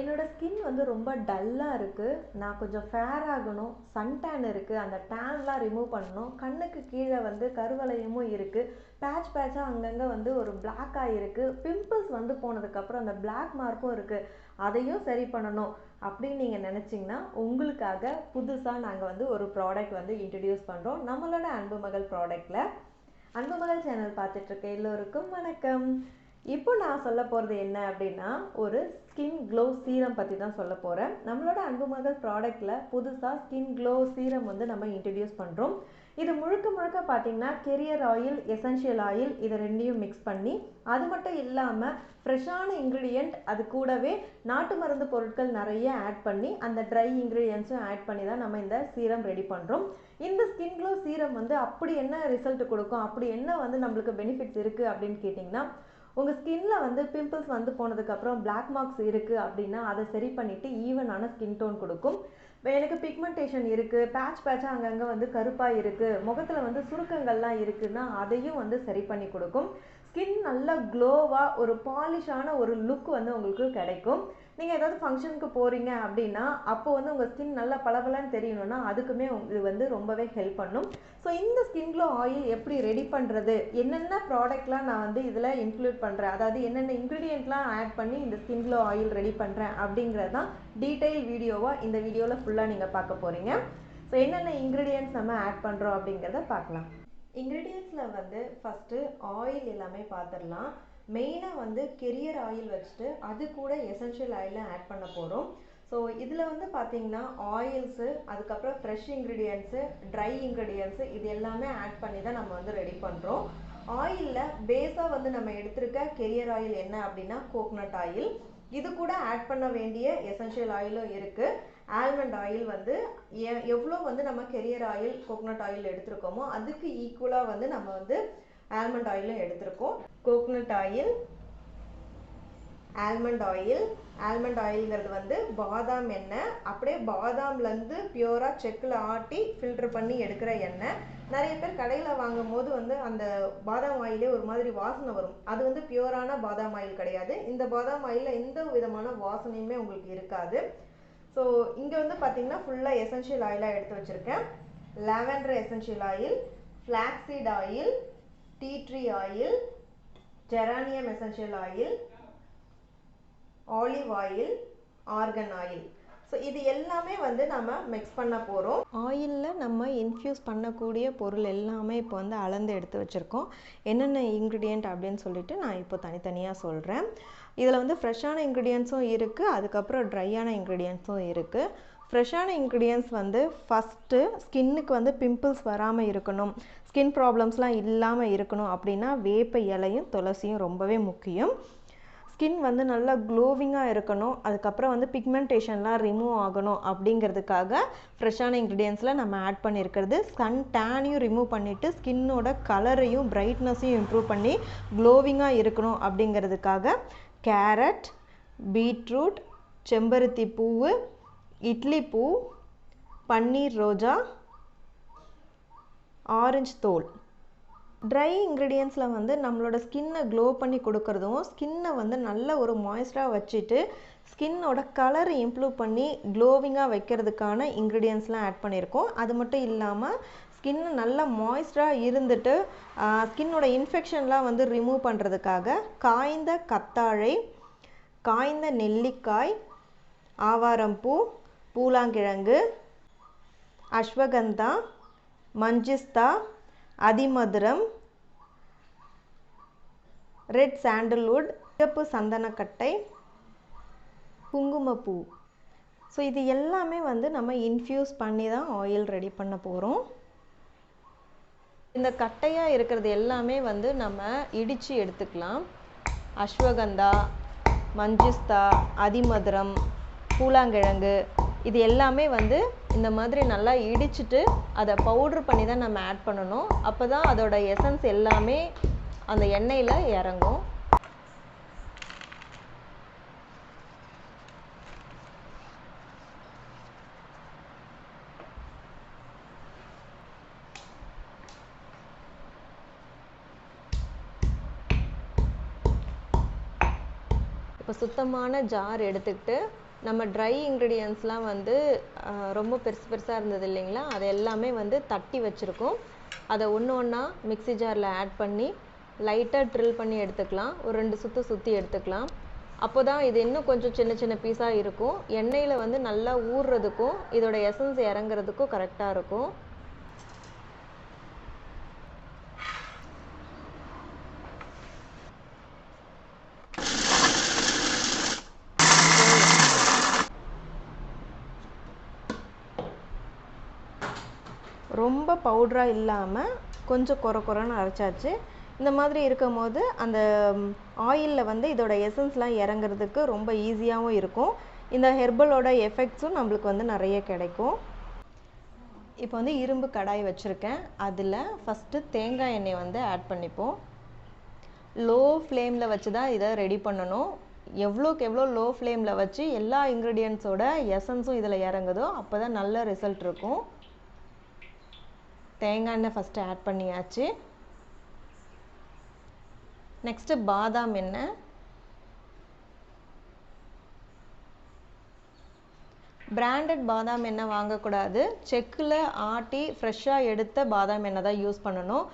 என்னோடய ஸ்கின் வந்து ரொம்ப டல்லாக இருக்குது நான் கொஞ்சம் ஃபேர் ஆகணும். சன்டேன் இருக்குது அந்த டேன்லாம் ரிமூவ் பண்ணணும். கண்ணுக்கு கீழே வந்து கருவளையமும் இருக்குது பேட்ச் பேட்சாக அங்கங்கே வந்து ஒரு பிளாக்காக இருக்குது பிம்பிள்ஸ் வந்து போனதுக்கப்புறம் அந்த பிளாக் மார்க்கும் இருக்குது அதையும் சரி பண்ணணும். அப்படின்னு நீங்கள் நினச்சிங்கன்னா உங்களுக்காக புதுசாக நாங்கள் வந்து ஒரு ப்ராடக்ட் வந்து இன்ட்ரடியூஸ் பண்ணுறோம் நம்மளோட அன்பு மகள் ப்ராடக்டில் அன்பு மகள் சேனல் பார்த்துட்ருக்க எல்லோருக்கும் வணக்கம். இப்போ நான் சொல்ல போகிறது என்ன அப்படின்னா ஒரு ஸ்கின் க்ளோ சீரம் பற்றி தான் சொல்ல போகிறேன் நம்மளோட அன்பு மகள் ப்ராடக்டில் புதுசாக ஸ்கின் க்ளோ சீரம் வந்து நம்ம இன்ட்ரடியூஸ் பண்ணுறோம் இது முழுக்க முழுக்க பார்த்தீங்கன்னா கெரியர் ஆயில் எசென்ஷியல் ஆயில் இதை ரெண்டையும் மிக்ஸ் பண்ணி அது மட்டும் இல்லாமல் ஃப்ரெஷ்ஷான இன்க்ரீடியண்ட் அது கூடவே நாட்டு மருந்து பொருட்கள் நிறைய ஆட் பண்ணி அந்த ட்ரை இன்க்ரீடியன்ஸும் ஆட் பண்ணி தான் நம்ம இந்த சீரம் ரெடி பண்ணுறோம் இந்த ஸ்கின் க்ளோ சீரம் வந்து அப்படி என்ன ரிசல்ட் கொடுக்கும் அப்படி என்ன வந்து நம்மளுக்கு பெனிஃபிட்ஸ் இருக்குது அப்படின்னு கேட்டிங்கன்னா உங்கள் ஸ்கின்ல வந்து பிம்பிள்ஸ் வந்து போனதுக்கப்புறம் பிளாக் மார்க்ஸ் இருக்குது அப்படின்னா அதை சரி பண்ணிவிட்டு ஈவனான ஸ்கின் டோன் கொடுக்கும். எனக்கு பிக்மெண்டேஷன் இருக்குது பேட்ச் பேட்சாக அங்கங்கே வந்து கருப்பாக இருக்குது முகத்தில் வந்து சுருக்கங்கள்லாம் இருக்குன்னா அதையும் வந்து சரி பண்ணி கொடுக்கும். ஸ்கின் நல்லா க்ளோவாக ஒரு பாலிஷான ஒரு லுக் வந்து உங்களுக்கு கிடைக்கும். நீங்கள் ஏதாவது ஃபங்க்ஷனுக்கு போகிறீங்க அப்படின்னா அப்போ வந்து உங்கள் ஸ்கின் நல்லா பளபளன்னு தெரியணும்னா அதுக்குமே இது வந்து ரொம்பவே ஹெல்ப் பண்ணும். ஸோ இந்த ஸ்கின் க்ளோ ஆயில் எப்படி ரெடி பண்ணுறது என்னென்ன ப்ராடக்ட்லாம் நான் வந்து இதில் இன்க்ளூட் பண்ணுறேன் அதாவது என்னென்ன இன்க்ரீடியண்ட்லாம் ஆட் பண்ணி இந்த ஸ்கின் க்ளோ ஆயில் ரெடி பண்ணுறேன் அப்படிங்கிறது தான் டீட்டெயில் வீடியோவாக இந்த வீடியோவில் ஃபுல்லாக நீங்கள் பார்க்க போகிறீங்க ஸோ என்னென்ன இன்க்ரீடியன்ட்ஸ் நம்ம ஆட் பண்ணுறோம் அப்படிங்கிறத பார்க்கலாம். இன்க்ரீடியன்ஸில் வந்து ஃபஸ்ட்டு ஆயில் எல்லாமே பார்த்துடலாம் மெயினாக வந்து கெரியர் ஆயில் வச்சுட்டு அது கூட எசென்ஷியல் ஆயிலை ஆட் பண்ண போகிறோம் ஸோ இதில் வந்து பார்த்தீங்கன்னா ஆயில்ஸு அதுக்கப்புறம் ஃப்ரெஷ் இன்க்ரீடியன்ட்ஸு ட்ரை இன்க்ரீடியன்ட்ஸு இது எல்லாமே ஆட் பண்ணி தான் நம்ம வந்து ரெடி பண்ணுறோம் ஆயிலில் பேஸாக வந்து நம்ம எடுத்திருக்க கெரியர் ஆயில் என்ன அப்படின்னா கோக்னட் ஆயில் இது கூட ஆட் பண்ண வேண்டிய எசென்ஷியல் ஆயிலும் இருக்குது ஆல்மண்ட் ஆயில் வந்து எ எவ்வளோ வந்து நம்ம கெரியர் ஆயில் கோக்னட் ஆயில் எடுத்திருக்கோமோ அதுக்கு ஈக்குவலாக வந்து நம்ம வந்து ஆல்மண்ட் ஆயிலும் எடுத்திருக்கோம். Coconut oil almond oil. Almond ஆயில்ங்கிறது வந்து பாதாம் எண்ணெய். அப்படியே பாதாம்லேருந்து பியூராக செக்கில் ஆட்டி ஃபில்டர் பண்ணி எடுக்கிற எண்ணெய். நிறைய பேர் கடையில் வாங்கும் போது வந்து அந்த பாதாம் ஆயிலே ஒரு மாதிரி வாசனை வரும். அது வந்து பியூரான பாதாம் ஆயில் கிடையாது. இந்த பாதாம் ஆயிலில் எந்த விதமான வாசனையுமே உங்களுக்கு இருக்காது. ஸோ இங்கே வந்து பார்த்தீங்கன்னா ஃபுல்லாக எசென்ஷியல் ஆயிலாக எடுத்து வச்சுருக்கேன். Lavender essential oil flaxseed oil tea tree oil geranium essential oil olive oil argan oil so இது எல்லாமே வந்து நம்ம மிக்ஸ் பண்ண போகிறோம் ஆயிலில் நம்ம இன்ஃப்யூஸ் பண்ணக்கூடிய பொருள் எல்லாமே இப்போ வந்து அளந்து எடுத்து வச்சுருக்கோம். என்னென்ன இன்க்ரீடியண்ட் அப்படின்னு சொல்லிட்டு நான் இப்போ தனித்தனியாக சொல்கிறேன் இதில் வந்து ஃப்ரெஷ்ஷான இன்க்ரீடியன்ஸும் இருக்குது அதுக்கப்புறம் ட்ரையான இன்க்ரீடியன்ஸும் இருக்குது ஃப்ரெஷ்ஷான இன்க்ரீடியன்ஸ் வந்து ஃபஸ்ட்டு ஸ்கின்னுக்கு வந்து பிம்பிள்ஸ் வராமல் இருக்கணும். ஸ்கின் ப்ராப்ளம்ஸ்லாம் இல்லாமல் இருக்கணும் அப்படின்னா வேப்ப இலையும் துளசியும் ரொம்பவே முக்கியம். ஸ்கின் வந்து நல்லா க்ளோவிங்காக இருக்கணும். அதுக்கப்புறம் வந்து பிக்மெண்டேஷன்லாம் ரிமூவ் ஆகணும் அப்படிங்கிறதுக்காக ஃப்ரெஷ்ஷான இன்க்ரீடியன்ஸில் நம்ம ஆட் பண்ணியிருக்கிறது சன் டேனையும் ரிமூவ் பண்ணிவிட்டு ஸ்கின்னோட கலரையும் பிரைட்னஸையும் இம்ப்ரூவ் பண்ணி க்ளோவிங்காக இருக்கணும் அப்படிங்கிறதுக்காக கேரட் பீட்ரூட் செம்பருத்தி பூவு இட்லி பூ பன்னீர் ரோஜா ஆரஞ்சு தோல். ட்ரை இன்க்ரீடியன்ஸில் வந்து நம்மளோட ஸ்கின்னை க்ளோ பண்ணி கொடுக்கறதும் ஸ்கின்னை வந்து நல்ல ஒரு மாய்ஸ்டராக வச்சுட்டு ஸ்கின்னோட கலரை இம்ப்ரூவ் பண்ணி க்ளோவிங்காக வைக்கிறதுக்கான இன்க்ரீடியன்ஸ்லாம் ஆட் பண்ணியிருக்கோம். அது மட்டும் இல்லாமல் ஸ்கின்னு நல்லா மாய்ஸ்டராக இருந்துட்டு ஸ்கின்னோட இன்ஃபெக்ஷன்லாம் வந்து ரிமூவ் பண்ணுறதுக்காக காய்ந்த கத்தாழை காய்ந்த நெல்லிக்காய் ஆவாரம்பூ பூலாங்கிழங்கு அஸ்வகந்தா மஞ்சிஸ்தா அதிமதுரம் ரெட் சாண்டல்வுட் சிகப்பு சந்தனக்கட்டை குங்குமப்பூ. ஸோ இது எல்லாமே வந்து நம்ம இன்ஃப்யூஸ் பண்ணி தான் ஆயில் ரெடி பண்ண போகிறோம் இந்த கட்டையாக இருக்கிறது எல்லாமே வந்து நம்ம இடித்து எடுத்துக்கலாம். அஸ்வகந்தா மஞ்சிஸ்தா அதிமதுரம் பூலாங்கிழங்கு இது எல்லாமே வந்து இந்த மாதிரி நல்லா இடிச்சிட்டு அதை பவுட்ரு பண்ணி தான் நம்ம ஆட் பண்ணணும். அப்போ தான் அதோட எசன்ஸ் எல்லாமே அந்த எண்ணெயில் இறங்கும். இப்போ சுத்தமான ஜார் எடுத்துக்கிட்டு நம்ம ட்ரை இன்க்ரீடியன்ஸ்லாம் வந்து ரொம்ப பெருசு பெருசாக இருந்தது இல்லைங்களா? அது எல்லாமே வந்து தட்டி வச்சுருக்கோம். அதை ஒன்று ஒன்றா மிக்ஸி ஜாரில் ஆட் பண்ணி லைட்டாக ட்ரில் பண்ணி எடுத்துக்கலாம். ஒரு ரெண்டு சுற்று சுற்றி எடுத்துக்கலாம். அப்போ தான் இது இன்னும் கொஞ்சம் சின்ன சின்ன பீஸாக இருக்கும். எண்ணெயில் வந்து நல்லா ஊறுறதுக்கும் இதோட எசன்ஸ் இறங்குறதுக்கும் கரெக்டாக இருக்கும். ரொம்ப பவுட்ராக இல்லாமல் கொஞ்சம் கொர கொரன்னு அரைச்சாச்சு. இந்த மாதிரி இருக்கும் போது அந்த ஆயிலில் வந்து இதோட எசன்ஸ்லாம் இறங்குறதுக்கு ரொம்ப ஈஸியாகவும் இருக்கும். இந்த ஹெர்பலோட எஃபெக்ட்ஸும் நம்மளுக்கு வந்து நிறைய கிடைக்கும். இப்போ வந்து இரும்பு கடாய் வச்சுருக்கேன். அதில் ஃபஸ்ட்டு தேங்காய் எண்ணெய் வந்து ஆட் பண்ணிப்போம். லோ ஃப்ளேமில் வச்சு தான் இதை ரெடி பண்ணணும். எவ்வளோக்கு எவ்வளோ லோ ஃப்ளேமில் வச்சு எல்லா இன்க்ரீடியன்ஸோட எசன்ஸும் இதில் இறங்குதோ அப்போ தான் நல்ல ரிசல்ட் இருக்கும். தேங்காய் எண்ணெய் ஃபஸ்ட்டு ஆட் பண்ணியாச்சு. நெக்ஸ்ட்டு பாதாம் எண்ணெய். பிராண்டட் பாதாம் எண்ணெய் வாங்கக்கூடாது. செக்கில் ஆட்டி ஃப்ரெஷ்ஷாக எடுத்த பாதாம் எண்ணெய் தான் யூஸ் பண்ணணும்.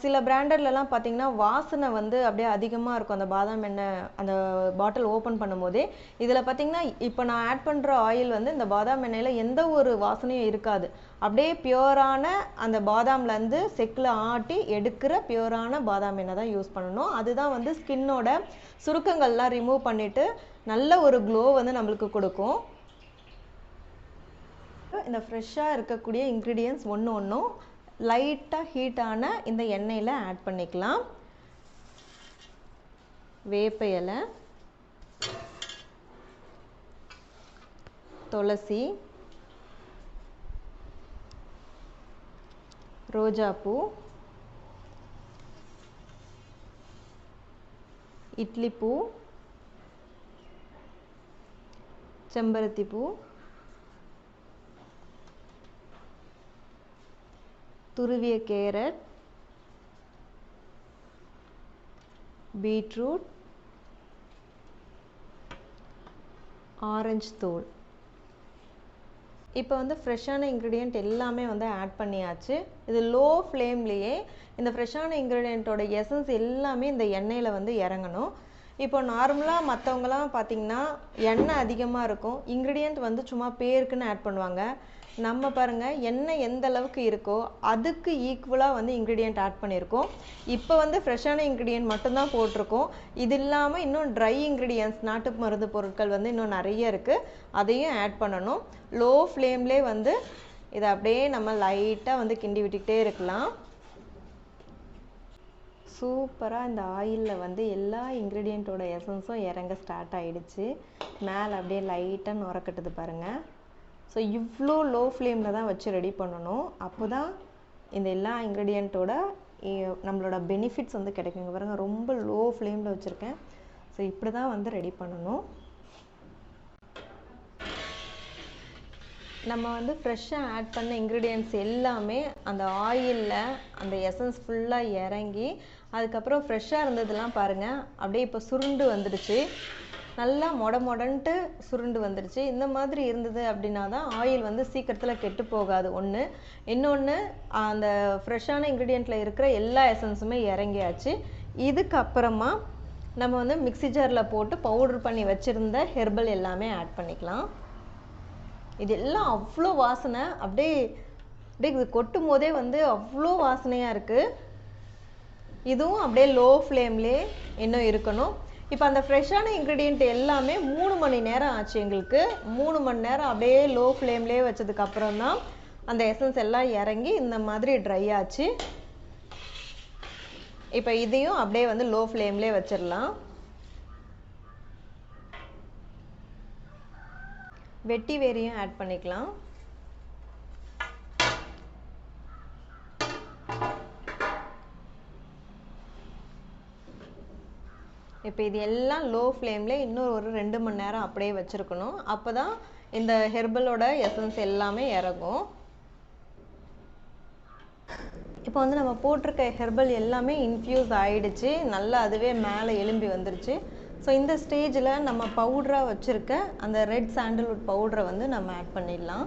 சில பிராண்டட்லலாம் பார்த்தீங்கன்னா வாசனை வந்து அப்படியே அதிகமாக இருக்கும். அந்த பாதாம் எண்ணெய் அந்த பாட்டில் ஓப்பன் பண்ணும்போதே. இதில் பார்த்தீங்கன்னா இப்போ நான் ஆட் பண்ணுற ஆயில் வந்து இந்த பாதாம் எண்ணெயில் எந்த ஒரு வாசனையும் இருக்காது. அப்படியே பியூரான அந்த பாதாம்லேருந்து செக்கில் ஆட்டி எடுக்கிற பியூரான பாதாம் எண்ணெய் தான் யூஸ் பண்ணணும். அதுதான் வந்து ஸ்கின்னோட சுருக்கங்கள்லாம் ரிமூவ் பண்ணிவிட்டு நல்ல ஒரு க்ளோ வந்து நம்மளுக்கு கொடுக்கும். இந்த ஃப்ரெஷ்ஷாக இருக்கக்கூடிய இன்க்ரீடியன்ஸ் ஒன்று ஒன்றும் லைட்டாக ஹீட்டான இந்த எண்ணெயில் ஆட் பண்ணிக்கலாம். வேப்ப இலை துளசி ரோஜாப்பூ இட்லிப்பூ செம்பருத்தி பூ துருவிய கேரட் பீட்ரூட் ஆரஞ்சு தோல் இப்போ வந்து ஃப்ரெஷ்ஷான இன்க்ரீடியண்ட் எல்லாமே வந்து ஆட் பண்ணியாச்சு. இது லோ ஃப்ளேம்லேயே இந்த ஃப்ரெஷ்ஷான இன்க்ரீடியண்ட்டோட எசன்ஸ் எல்லாமே இந்த எண்ணெயில் வந்து இறங்கணும். இப்போ நார்மலாக மற்றவங்கலாம் பார்த்தீங்கன்னா எண்ணெய் அதிகமாக இருக்கும். இன்க்ரீடியண்ட் வந்து சும்மா பேருக்குன்னு ஆட் பண்ணுவாங்க. நம்ம பாருங்க எண்ணெய் எந்த அளவுக்கு இருக்கோ அதுக்கு ஈக்குவலாக வந்து இன்க்ரீடியண்ட் ஆட் பண்ணியிருக்கோம் இப்போ வந்து ஃப்ரெஷ்ஷான இன்க்ரீடியன்ட் மட்டும்தான் போட்டிருக்கோம். இது இல்லாமல் இன்னும் ட்ரை இன்க்ரீடியன்ஸ் நாட்டு மருந்து பொருட்கள் வந்து இன்னும் நிறைய இருக்குது அதையும் ஆட் பண்ணணும். லோ ஃப்ளேம்லேயே வந்து இதை அப்படியே நம்ம லைட்டாக வந்து கிண்டி விட்டுக்கிட்டே இருக்கலாம். சூப்பராக இந்த ஆயிலில் வந்து எல்லா இன்க்ரீடியண்ட்டோட எசன்ஸும் இறங்க ஸ்டார்ட் ஆகிடுச்சு மேலே அப்படியே லைட்டாக நுரக்கட்டுது பாருங்கள் ஸோ இவ்வளோ லோ ஃப்ளேமில் தான் வச்சு ரெடி பண்ணணும். அப்போ தான் இந்த எல்லா இன்க்ரீடியண்ட்டோட நம்மளோட பெனிஃபிட்ஸ் வந்து கிடைக்குங்க. பாருங்கள் ரொம்ப லோ ஃப்ளேமில் வச்சுருக்கேன். ஸோ இப்படி தான் வந்து ரெடி பண்ணணும். நம்ம வந்து ஃப்ரெஷ்ஷாக ஆட் பண்ண இன்க்ரீடியன்ட்ஸ் எல்லாமே அந்த ஆயிலில் அந்த எசன்ஸ் ஃபுல்லாக இறங்கி அதுக்கப்புறம் ஃப்ரெஷ்ஷாக இருந்ததெல்லாம் பாருங்கள் அப்படியே இப்போ சுருண்டு வந்துடுச்சு. நல்லா மொட மொடன்ட்டு சுருண்டு வந்துடுச்சு இந்த மாதிரி இருந்தது அப்படின்னா தான் ஆயில் வந்து சீக்கிரத்தில் கெட்டு போகாது. ஒன்று இன்னொன்று அந்த ஃப்ரெஷ்ஷான இன்க்ரீடியண்ட்டில் இருக்கிற எல்லா எசன்ஸுமே இறங்கியாச்சு. இதுக்கப்புறமா நம்ம வந்து மிக்ஸி ஜாரில் போட்டு பவுடர் பண்ணி வச்சுருந்த ஹெர்பல் எல்லாமே ஆட் பண்ணிக்கலாம். இது எல்லாம் அவ்வளோ வாசனை. அப்படியே அப்படியே இது கொட்டும் போதே வந்து அவ்வளோ வாசனையாக இருக்குது இதுவும் அப்படியே லோ ஃப்ளேம்லே இன்னும் இருக்கணும். இப்போ அந்த ஃப்ரெஷ்ஷான இன்க்ரீடியண்ட் எல்லாமே மூணு மணி நேரம் ஆச்சு எங்களுக்கு. மூணு மணி நேரம் அப்படியே லோ ஃப்ளேம்லேயே வச்சதுக்கப்புறம் தான் அந்த எசன்ஸ் எல்லாம் இறங்கி இந்த மாதிரி ட்ரை ஆச்சு. இப்போ இதையும் அப்படியே வந்து லோ ஃப்ளேம்லேயே வச்சிடலாம். வெட்டி வேரியும் ஆட் பண்ணிக்கலாம். இப்போ இது எல்லாம் லோ ஃப்ளேமில் இன்னும் ஒரு ரெண்டு மணி நேரம் அப்படியே வச்சுருக்கணும். அப்போ தான் இந்த ஹெர்பலோட எசன்ஸ் எல்லாமே இறங்கும். இப்போ வந்து நம்ம போட்டிருக்க ஹெர்பல் எல்லாமே இன்ஃப்யூஸ் ஆகிடுச்சு நல்லா அதுவே மேலே எலும்பி வந்துருச்சு. ஸோ இந்த ஸ்டேஜில் நம்ம பவுடராக வச்சுருக்க அந்த ரெட் சாண்டல்வுட் பவுடரை வந்து நம்ம ஆட் பண்ணிடலாம்.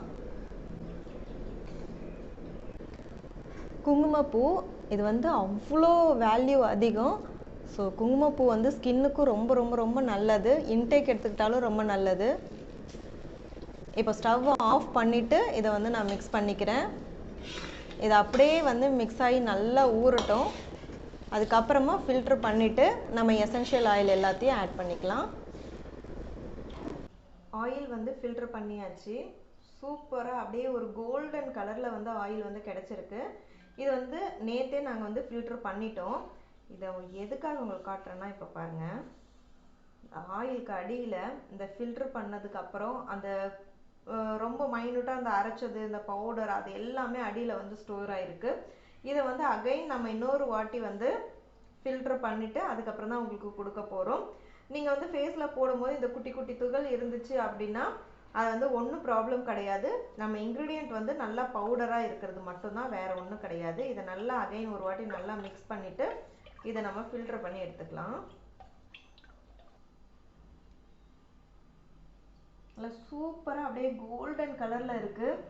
குங்குமப்பூ இது வந்து அவ்வளோ வேல்யூ அதிகம். ஸோ குங்குமப்பூ வந்து ஸ்கின்னுக்கும் ரொம்ப ரொம்ப ரொம்ப நல்லது. இன்டேக் எடுத்துக்கிட்டாலும் ரொம்ப நல்லது. இப்போ ஸ்டவ் ஆஃப் பண்ணிவிட்டு இதை வந்து நான் மிக்ஸ் பண்ணிக்கிறேன். இது அப்படியே வந்து மிக்ஸ் ஆகி நல்லா ஊறட்டும். அதுக்கப்புறமா ஃபில்ட்ரு பண்ணிவிட்டு நம்ம எசென்ஷியல் ஆயில் எல்லாத்தையும் ஆட் பண்ணிக்கலாம். ஆயில் வந்து ஃபில்ட்ரு பண்ணியாச்சு. சூப்பராக அப்படியே ஒரு கோல்டன் கலரில் வந்து ஆயில் வந்து கிடச்சிருக்கு. இது வந்து நேற்றே நாங்கள் வந்து ஃபில்ட்ரு பண்ணிட்டோம். இதை எதுக்காக உங்களுக்கு காட்டுறேன்னா இப்போ பாருங்கள் ஆயிலுக்கு அடியில் இந்த ஃபில்ட்ரு பண்ணதுக்கப்புறம் அந்த ரொம்ப மைனூட்டாக அந்த அரைச்சது இந்த பவுடர் அது எல்லாமே அடியில் வந்து ஸ்டோர் ஆகிருக்கு இதை வந்து அகைன் நம்ம இன்னொரு வாட்டி வந்து ஃபில்ட்ரு பண்ணிவிட்டு அதுக்கப்புறம் தான் உங்களுக்கு கொடுக்க போகிறோம் நீங்கள் வந்து ஃபேஸில் போடும்போது இந்த குட்டி குட்டி துகள் இருந்துச்சு அப்படின்னா அது வந்து ஒன்றும் ப்ராப்ளம் கிடையாது. நம்ம இன்க்ரீடியண்ட் வந்து நல்லா பவுடராக இருக்கிறது மட்டும்தான் வேறு ஒன்றும் கிடையாது. இதை நல்லா அகைன் ஒரு வாட்டி நல்லா மிக்ஸ் பண்ணிவிட்டு இதை நம்ம ஃபில்டர் பண்ணி எடுத்துக்கலாம். நல்லா சூப்பராக அப்படியே கோல்டன் கலரில் இருக்குது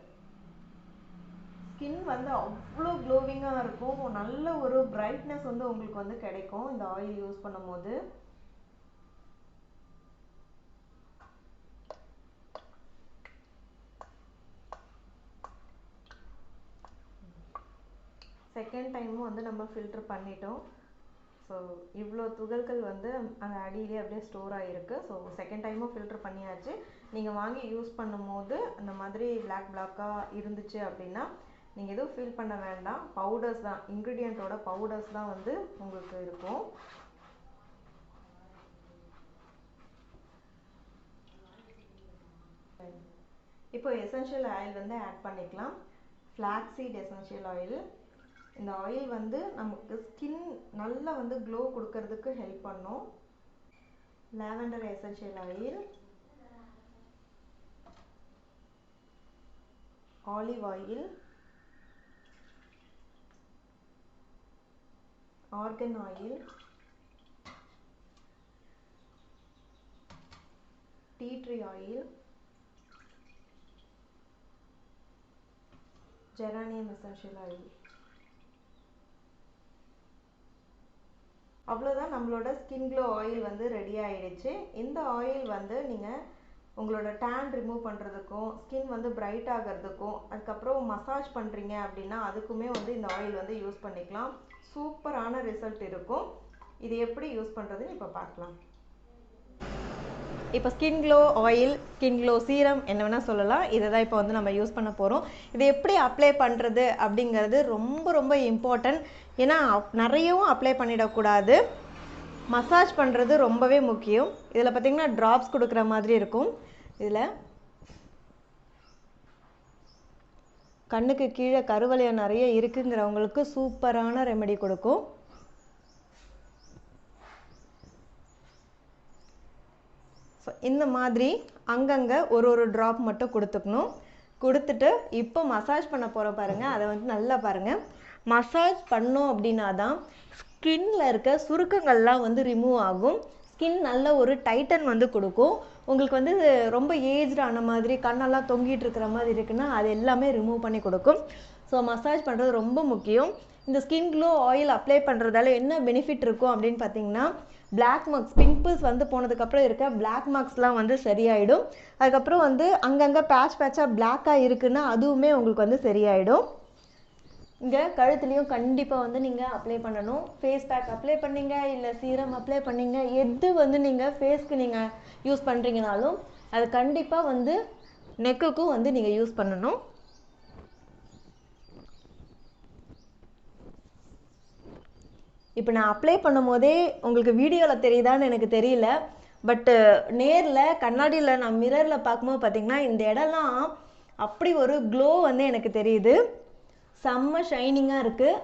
ஸ்கின் வந்து அவ்வளோ க்ளோவிங்காக இருக்கும். நல்ல ஒரு பிரைட்னஸ் வந்து உங்களுக்கு வந்து கிடைக்கும் இந்த ஆயில் யூஸ் பண்ணும் போது செகண்ட் டைமும் வந்து நம்ம ஃபில்டர் பண்ணிட்டோம். ஸோ இவ்வளோ துகள்கள் வந்து அந்த அடியிலே அப்படியே ஸ்டோர் ஆகிருக்கு ஸோ செகண்ட் டைமும் ஃபில்ட்ரு பண்ணியாச்சு. நீங்கள் வாங்கி யூஸ் பண்ணும்போது அந்த மாதிரி பிளாக் பிளாக்காக இருந்துச்சு அப்படின்னா நீங்கள் எதுவும் ஃபீல் பண்ண வேண்டாம். பவுடர்ஸ் தான் இன்க்ரீடியண்ட்டோட பவுடர்ஸ் தான் வந்து உங்களுக்கு இருக்கும். இப்போ எசென்ஷியல் ஆயில் வந்து ஆட் பண்ணிக்கலாம். ஃப்ளாக்ஸீட் எசென்ஷியல் ஆயில் இந்த ஆயில் வந்து நமக்கு ஸ்கின் நல்லா வந்து க்ளோ கொடுக்கறதுக்கு ஹெல்ப் பண்ணும். Lavender essential oil olive oil argan oil tea tree oil geranium essential oil அவ்வளோதான் நம்மளோட ஸ்கின் க்ளோ ஆயில் வந்து ரெடி ஆகிடுச்சு இந்த ஆயில் வந்து நீங்கள் உங்களோட டேன் ரிமூவ் பண்ணுறதுக்கும் ஸ்கின் வந்து பிரைட் ஆகிறதுக்கும் அதுக்கப்புறம் மசாஜ் பண்ணுறீங்க அப்படின்னா அதுக்குமே வந்து இந்த ஆயில் வந்து யூஸ் பண்ணிக்கலாம். சூப்பரான ரிசல்ட் இருக்கும். இது எப்படி யூஸ் பண்ணுறதுன்னு இப்போ பார்க்கலாம். இப்போ skin glow oil skin glow serum என்ன வேணால் சொல்லலாம். இதை தான் இப்போ வந்து நம்ம யூஸ் பண்ண போகிறோம் இதை எப்படி அப்ளை பண்ணுறது அப்படிங்கிறது ரொம்ப ரொம்ப இம்பார்ட்டன்ட் ஏன்னா நிறையவும் அப்ளை பண்ணிடக்கூடாது. மசாஜ் பண்ணுறது ரொம்பவே முக்கியம். இதில் பார்த்திங்கன்னா ட்ராப்ஸ் கொடுக்குற மாதிரி இருக்கும். இதில் கண்ணுக்கு கீழே கருவலையம் நிறைய இருக்குங்கிறவங்களுக்கு சூப்பரான ரெமெடி கொடுக்கும். ஸோ இந்த மாதிரி அங்கங்கே ஒரு ஒரு ட்ராப் மட்டும் கொடுத்துக்கணும். கொடுத்துட்டு இப்போ மசாஜ் பண்ண போகிறோம் பாருங்கள் அதை வந்து நல்லா பாருங்கள் மசாஜ் பண்ணோம் அப்படின்னா தான் ஸ்கின்ல இருக்க சுருக்கங்கள்லாம் வந்து ரிமூவ் ஆகும். ஸ்கின் நல்ல ஒரு டைட்டன் வந்து கொடுக்கும். உங்களுக்கு வந்து ரொம்ப ஏஜ்டு ஆன மாதிரி கண்ணெல்லாம் தொங்கிட்டு இருக்கிற மாதிரி இருக்குன்னா அது எல்லாமே ரிமூவ் பண்ணி கொடுக்கும். ஸோ மசாஜ் பண்ணுறது ரொம்ப முக்கியம். இந்த ஸ்கின் க்ளோ ஆயில் அப்ளை பண்ணுறதால என்ன பெனிஃபிட் இருக்கும் அப்படின்னு பார்த்தீங்கன்னா பிளாக் மார்க்ஸ் பிம்பிள்ஸ் வந்து போனதுக்கப்புறம் இருக்க பிளாக் மார்க்ஸ்லாம் வந்து சரியாயிடும். அதுக்கப்புறம் வந்து அங்கங்கே பேட்ச் பேட்சாக பிளாக்காக இருக்குன்னா அதுவுமே உங்களுக்கு வந்து சரியாயிடும். இங்கே கழுத்துலேயும் கண்டிப்பாக வந்து நீங்கள் அப்ளை பண்ணணும். ஃபேஸ் பேக் அப்ளை பண்ணீங்க இல்லை சீரம் அப்ளை பண்ணீங்க எது வந்து நீங்கள் ஃபேஸ்க்கு நீங்கள் யூஸ் பண்ணுறீங்கனாலும் அது கண்டிப்பாக வந்து நெக்குக்கும் வந்து நீங்கள் யூஸ் பண்ணணும். இப்போ நான் அப்ளை பண்ணும் போதே உங்களுக்கு வீடியோவில் தெரியுதான்னு எனக்கு தெரியல. பட்டு நேரில் கண்ணாடியில் நான் மிரரில் பார்க்கும்போது பார்த்தீங்கன்னா இந்த இடம்லாம் அப்படி ஒரு க்ளோ வந்து எனக்கு தெரியுது. செம்ம ஷைனிங்காக இருக்குது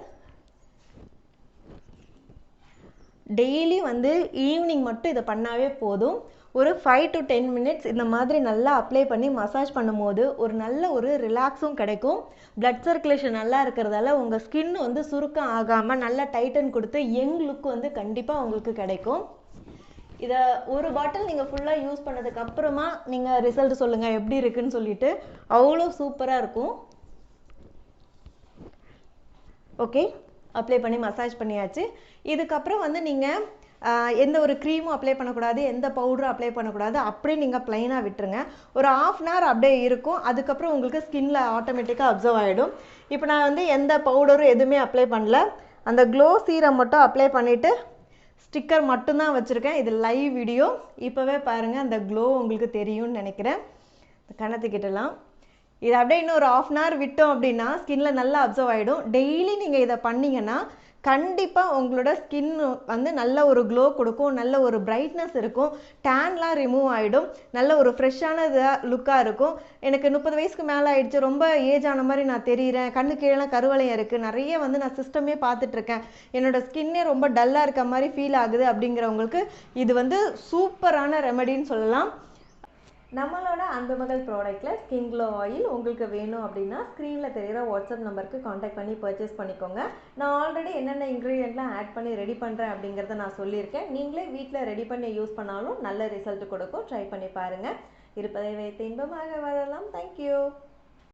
டெய்லி வந்து ஈவினிங் மட்டும் இதை பண்ணாவே போதும். ஒரு ஃபைவ் டு டென் மினிட்ஸ் இந்த மாதிரி நல்லா அப்ளை பண்ணி மசாஜ் பண்ணும்போது ஒரு நல்ல ஒரு ரிலாக்ஸும் கிடைக்கும். பிளட் சர்க்குலேஷன் நல்லா இருக்கிறதால உங்கள் ஸ்கின் வந்து சுருக்கம் ஆகாமல் நல்லா டைட்டன் கொடுத்து யங் லுக் வந்து கண்டிப்பாக உங்களுக்கு கிடைக்கும். இதை ஒரு பாட்டில் நீங்கள் ஃபுல்லாக யூஸ் பண்ணதுக்கு அப்புறமா நீங்கள் ரிசல்ட் சொல்லுங்கள் எப்படி இருக்குன்னு சொல்லிட்டு அவ்வளோ சூப்பராக இருக்கும். ஓகே அப்ளை பண்ணி மசாஜ் பண்ணியாச்சு. இதுக்கப்புறம் வந்து நீங்கள் எந்த ஒரு க்ரீமும் அப்ளை பண்ணக்கூடாது எந்த பவுடரும் அப்ளை பண்ணக்கூடாது. அப்படியே நீங்கள் ப்ளைனாக விட்டுருங்க. ஒரு ஆஃப் அன் ஹவர் அப்படியே இருக்கும். அதுக்கப்புறம் உங்களுக்கு ஸ்கின்ல ஆட்டோமேட்டிக்காக அப்சர்வ் ஆகிடும் இப்போ நான் வந்து எந்த பவுடரும் எதுவுமே அப்ளை பண்ணல. அந்த க்ளோ சீரம் மட்டும் அப்ளை பண்ணிவிட்டு ஸ்டிக்கர் மட்டும்தான் வச்சுருக்கேன். இது லைவ் வீடியோ இப்போவே பாருங்கள் அந்த க்ளோ உங்களுக்கு தெரியும்னு நினைக்கிறேன். கணத்துக்கிட்டலாம். இது அப்படியே இன்னும் ஒரு ஆஃப் அன் ஹவர் விட்டோம் அப்படின்னா ஸ்கின்ல நல்லா அப்சர்வ் ஆகிடும் டெய்லி நீங்கள் இதை பண்ணீங்கன்னா கண்டிப்பாக உங்களோட ஸ்கின் வந்து நல்ல ஒரு க்ளோ கொடுக்கும் நல்ல ஒரு பிரைட்னஸ் இருக்கும். டேன்லாம் ரிமூவ் ஆகிடும் நல்ல ஒரு ஃப்ரெஷ்ஷான இதாக லுக்காக இருக்கும். எனக்கு முப்பது வயசுக்கு மேலே ஆயிடுச்சு. ரொம்ப ஏஜ் ஆன மாதிரி நான் தெரியிறேன். கண்ணு கீழெல்லாம் கருவளையம் இருக்குது நிறைய வந்து நான் சிஸ்டமே பார்த்துட்ருக்கேன் என்னோட ஸ்கின்னே ரொம்ப டல்லாக இருக்க மாதிரி ஃபீல் ஆகுது அப்படிங்கிறவங்களுக்கு இது வந்து சூப்பரான ரெமடின்னு சொல்லலாம். நம்மளோட அன்புமகள் ப்ராடக்ட்டில் ஸ்கின் க்ளோ ஆயில் உங்களுக்கு வேணும் அப்படின்னா ஸ்க்ரீனில் தெரிகிற வாட்ஸ்அப் நம்பருக்கு காண்டாக்ட் பண்ணி பர்ச்சேஸ் பண்ணிக்கோங்க. நான் ஆல்ரெடி என்னென்ன இன்க்ரீடியண்ட்லாம் ஆட் பண்ணி ரெடி பண்ணுறேன் அப்படிங்கிறத நான் சொல்லியிருக்கேன். நீங்களே வீட்டில் ரெடி பண்ணி யூஸ் பண்ணாலும் நல்ல ரிசல்ட் கொடுக்கும். ட்ரை பண்ணி பாருங்கள் இருப்பதை வைத்து இன்பமாக வரலாம் தேங்க்யூ